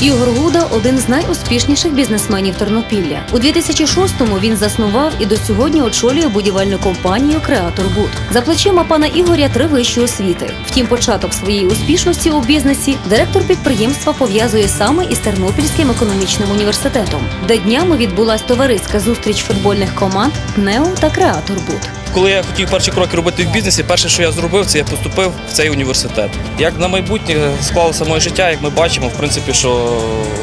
Ігор Гуда один з найуспішніших бізнесменів Тернопілля. У 2006-му він заснував і до сьогодні очолює будівельну компанію Креатор Буд. За плечима пана Ігоря три вищі освіти. Втім, початок своєї успішності у бізнесі директор підприємства пов'язує саме із Тернопільським економічним університетом, де днями відбулась товариська зустріч футбольних команд НЕО та Креатор Буд. Коли я хотів перші кроки робити в бізнесі, перше, що я зробив, це я поступив в цей університет. Як на майбутнє склалося моє життя, як ми бачимо, в принципі, що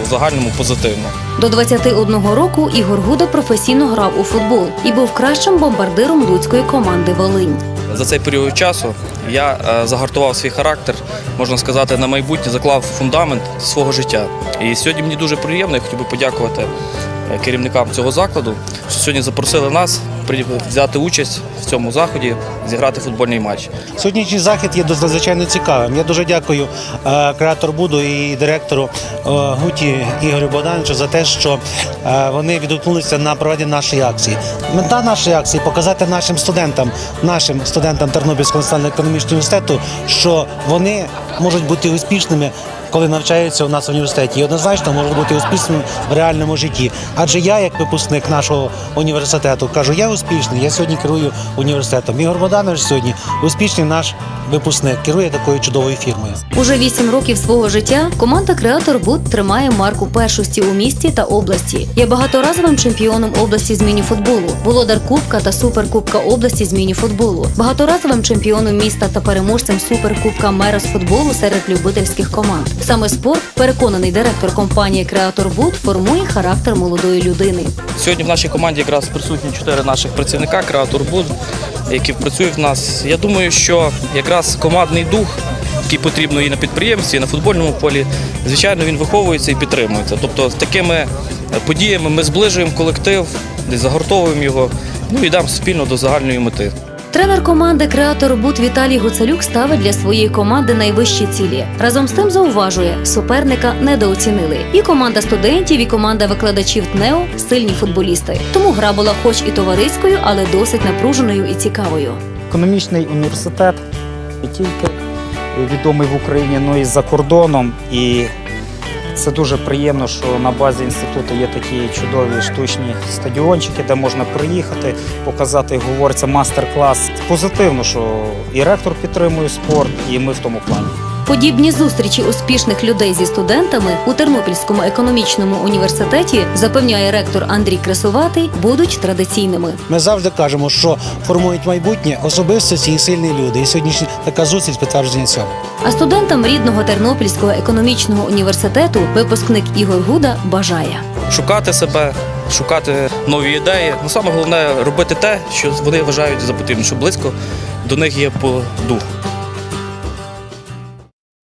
в загальному позитивно. До 21 року Ігор Гуда професійно грав у футбол і був кращим бомбардиром луцької команди Волинь. За цей період часу я е, загартував свій характер, можна сказати, на майбутнє заклав фундамент свого життя. І сьогодні мені дуже приємно, я хотів би подякувати е, керівникам цього закладу, що сьогодні запросили нас взяти участь в цьому заході, зіграти футбольний матч. Сьогоднішній захід є надзвичайно цікавим. Я дуже дякую е, креатор Буду і директору е, Гуті Ігорю Богдановичу за те, що е, вони відгукнулися на проведення нашої акції. Мета нашої акції показати нашим студентам, нашим студентам Тернопільського національного економічного університету, що вони можуть бути успішними. Коли навчаються у нас в університеті, і однозначно можуть бути успішними в реальному житті. Адже я, як випускник нашого університету, кажу, я успішний. Я сьогодні керую університетом. Ігор Богданович сьогодні успішний наш випускник, керує такою чудовою фірмою. Уже вісім років свого життя команда Креатор Буд тримає марку першості у місті та області. Є багаторазовим чемпіоном області з мініфутболу, володар Кубка та Суперкубка області з мініфутболу, багаторазовим чемпіоном міста та переможцем Суперкубка мера з футболу серед любительських команд. Саме спорт, переконаний директор компанії Креатор Буд, формує характер молодої людини. Сьогодні в нашій команді якраз присутні чотири наших працівника Креатор Буд, які працюють в нас. Я думаю, що якраз командний дух, який потрібно і на підприємстві, і на футбольному полі, звичайно, він виховується і підтримується. Тобто з такими подіями ми зближуємо колектив, загортовуємо його, ну і йдемо спільно до загальної мети. Тренер команди Креатор Бут Віталій Гуцалюк ставить для своєї команди найвищі цілі. Разом з тим зауважує, суперника недооцінили. І команда студентів, і команда викладачів ТНЕО сильні футболісти. Тому гра була хоч і товариською, але досить напруженою і цікавою. економічний університет не тільки відомий в Україні, але й за кордоном. І це дуже приємно, що на базі інституту є такі чудові штучні стадіончики, де можна приїхати, показати, як говориться, мастер-клас. Позитивно, що і ректор підтримує спорт, і ми в тому плані. Подібні зустрічі успішних людей зі студентами у Тернопільському економічному університеті запевняє ректор Андрій Красуватий, будуть традиційними. Ми завжди кажемо, що формують майбутнє особистості і сильні люди. І сьогоднішня така зустріч підтвердження цього. А студентам рідного Тернопільського економічного університету випускник Ігор Гуда бажає. Шукати себе, шукати нові ідеї. Ну, саме головне робити те, що вони вважають за потрібне, що близько до них є по духу.